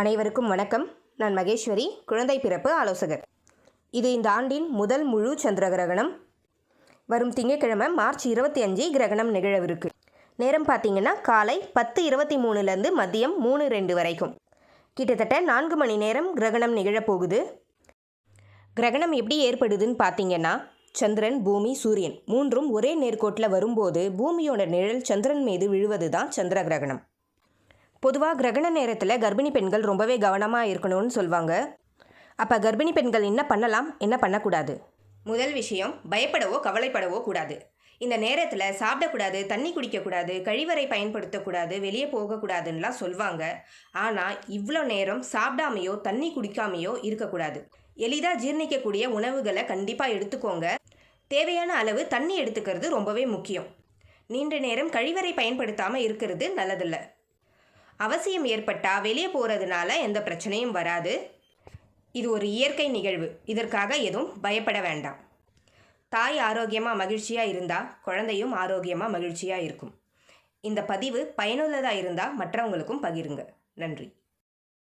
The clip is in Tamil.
அனைவருக்கும் வணக்கம். நான் மகேஸ்வரி குழந்தை பிறப்பு ஆலோசகர். இது இந்த ஆண்டின் முதல் முழு சந்திர கிரகணம் வரும் திங்கட்கிழமை மார்ச் இருபத்தி அஞ்சு கிரகணம் நிகழவிருக்கு. நேரம் பார்த்தீங்கன்னா காலை பத்து இருபத்தி மூணுலேருந்து மதியம் மூணு ரெண்டு வரைக்கும். கிட்டத்தட்ட நான்கு மணி நேரம் கிரகணம் நிகழப்போகுது. கிரகணம் எப்படி ஏற்படுதுன்னு பார்த்தீங்கன்னா சந்திரன் பூமி சூரியன் மூன்றும் ஒரே நேர்கோட்டில் வரும்போது பூமியோட நிழல் சந்திரன் மீது விழுவது தான் சந்திர கிரகணம் பொதுவாக கிரகண நேரத்தில் கர்ப்பிணி பெண்கள் ரொம்பவே கவனமாக இருக்கணும்னு சொல்லுவாங்க அப்போ கர்ப்பிணி பெண்கள் என்ன பண்ணலாம்? என்ன பண்ணக்கூடாது? முதல் விஷயம் பயப்படவோ கவலைப்படவோ கூடாது. இந்த நேரத்தில் சாப்பிடக்கூடாது தண்ணி குடிக்கக்கூடாது கழிவறை பயன்படுத்தக்கூடாது வெளியே போகக்கூடாதுன்னெலாம் சொல்லுவாங்க ஆனால் இவ்வளோ நேரம் சாப்பிடாமையோ தண்ணி குடிக்காமையோ இருக்கக்கூடாது. எளிதாக ஜீரணிக்கக்கூடிய உணவுகளை கண்டிப்பாக எடுத்துக்கோங்க. தேவையான அளவு தண்ணி எடுத்துக்கிறது ரொம்பவே முக்கியம். நீண்ட நேரம் கழிவறை பயன்படுத்தாமல் இருக்கிறது நல்லதில்லை. அவசியம் ஏற்பட்டால் வெளியே போகிறதுனால எந்த பிரச்சனையும் வராது. இது ஒரு இயற்கை நிகழ்வு. இதற்காக எதுவும் பயப்பட வேண்டாம். தாய் ஆரோக்கியமாக மகிழ்ச்சியாக இருந்தால் குழந்தையும் ஆரோக்கியமாக மகிழ்ச்சியாக இருக்கும். இந்த பதிவு பயனுள்ளதாக இருந்தால் மற்றவங்களுக்கும் பகிருங்க. நன்றி.